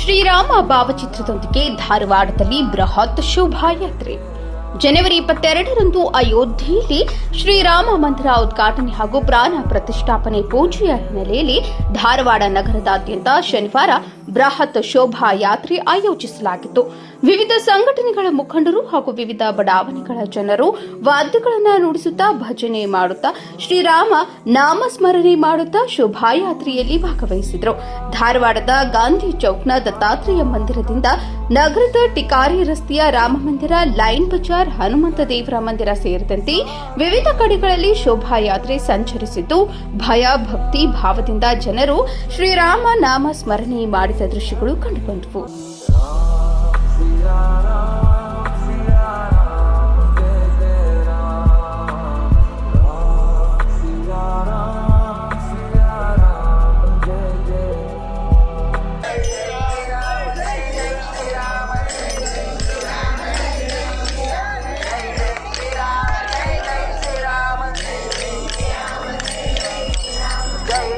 ಶ್ರೀರಾಮ ಭಾವಚಿತ್ರದೊಂದಿಗೆ ಧಾರವಾಡದಲ್ಲಿ ಬೃಹತ್ ಶೋಭಾಯಾತ್ರೆ. ಜನವರಿ ಇಪ್ಪತ್ತೆರಡರಂದು ಅಯೋಧ್ಯೆಯಲ್ಲಿ ಶ್ರೀರಾಮ ಮಂದಿರ ಉದ್ಘಾಟನೆ ಹಾಗೂ ಪ್ರಾಣ ಪ್ರತಿಷ್ಠಾಪನೆ ಪೂಜೆಯ ಹಿನ್ನೆಲೆಯಲ್ಲಿ ಧಾರವಾಡ ನಗರದಾದ್ಯಂತ ಶನಿವಾರ ಬೃಹತ್ ಶೋಭಾಯಾತ್ರೆ ಆಯೋಜಿಸಲಾಗಿತ್ತು. ವಿವಿಧ ಸಂಘಟನೆಗಳ ಮುಖಂಡರು ಹಾಗೂ ವಿವಿಧ ಬಡಾವಣೆಗಳ ಜನರು ವಾದ್ಯಗಳನ್ನು ನುಡಿಸುತ್ತಾ ಭಜನೆ ಮಾಡುತ್ತಾ ಶ್ರೀರಾಮ ನಾಮಸ್ಮರಣೆ ಮಾಡುತ್ತಾ ಶೋಭಾಯಾತ್ರೆಯಲ್ಲಿ ಭಾಗವಹಿಸಿದರು. ಧಾರವಾಡದ ಗಾಂಧಿ ಚೌಕ್ನ ದತ್ತಾತ್ರೇಯ ಮಂದಿರದಿಂದ ನಗರದ ಟಿಕಾರಿ ರಸ್ತೆಯ ರಾಮಮಂದಿರ, ಲೈನ್ ಬಜಾರ್, ಹನುಮಂತ ದೇವರ ಮಂದಿರ ಸೇರಿದಂತೆ ವಿವಿಧ ಕಡೆಗಳಲ್ಲಿ ಶೋಭಾಯಾತ್ರೆ ಸಂಚರಿಸಿದ್ದು, ಭಯ, ಭಕ್ತಿ, ಭಾವದಿಂದ ಜನರು ಶ್ರೀರಾಮ ನಾಮ ಸ್ಮರಣೆ ಮಾಡಿದ ದೃಶ್ಯಗಳು ಕಂಡುಬಂದವು.